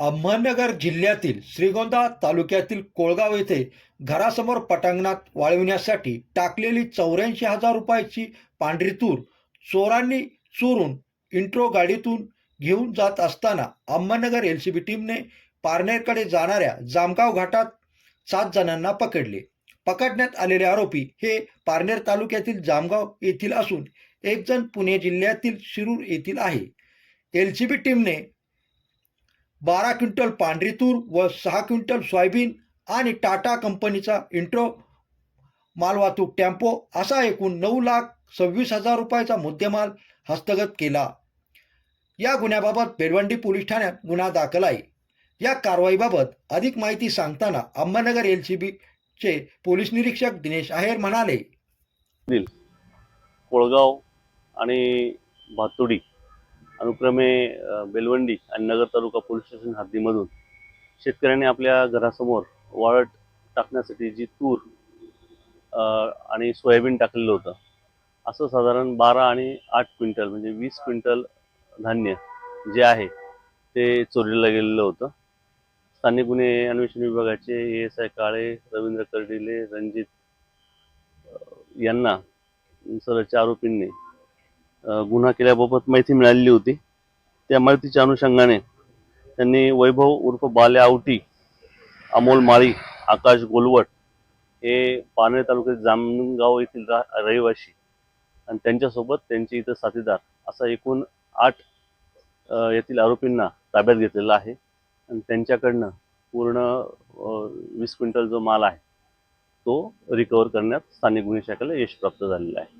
अहमदनगर जिल्ह्यातील श्रीगोंदा तालुक्यातील कोळगाव येथे घरासमोर पटांगणात वाळविण्यासाठी टाकलेली चौऱ्याऐंशी हजार रुपयाची पांढरी तूर चोरांनी चोरून इंट्रो गाडीतून घेऊन जात असताना अहमदनगर एल सी बी टीमने पारनेरकडे जाणाऱ्या जामगाव घाटात सात जणांना पकडले. पकडण्यात आलेले आरोपी हे पारनेर तालुक्यातील जामगाव येथील असून एक जण पुणे जिल्ह्यातील शिरूर येथील आहे. एल सी बी टीमने बारा क्विंटल पांढरी तूर व सहा क्विंटल सोयाबीन आणि टाटा कंपनीचा इंट्रो मालवाहतूक टेम्पो असा एकूण नऊ लाख सव्वीस हजार रुपयाचा मुद्देमाल हस्तगत केला. या गुन्ह्याबाबत बेलवंडी पोलीस ठाण्यात गुन्हा दाखल आहे. या कारवाईबाबत अधिक माहिती सांगताना अंबानगर एल सी बीचे पोलीस निरीक्षक दिनेश आहेर म्हणाले. कोळगाव आणि भातुडी अनुक्रमे बेलवंडी आणि नगर तालुका पोलीस स्टेशन हद्दीमधून शेतकऱ्यांनी आपल्या घरासमोर वाळट टाकण्यासाठी जी तूर आणि सोयाबीन टाकलेलं होतं. असं साधारण बारा आणि आठ क्विंटल म्हणजे वीस क्विंटल धान्य जे आहे ते चोरीला गेलेलं होतं. स्थानिक गुन्हे अन्वेषण विभागाचे A S I Kale Ravindra Kardile Ranjit यांना सरच्या आरोपींनी गुन्हा केल्याबाबत माहिती मिळालेली होती. त्या माहितीच्या अनुषंगाने त्यांनी वैभव उर्फ बाल्या आवटी अमोल माळी आकाश गोलवट हे पारनेर तालुक्यात जामगाव येथील रा रहिवासी आणि त्यांच्यासोबत त्यांचे इथं साथीदार असा एकूण आठ येथील आरोपींना ताब्यात घेतलेला आहे. आणि त्यांच्याकडनं पूर्ण वीस क्विंटल जो माल आहे तो रिकवर करण्यात स्थानिक गुन्हे शाखेला यश प्राप्त झालेलं आहे.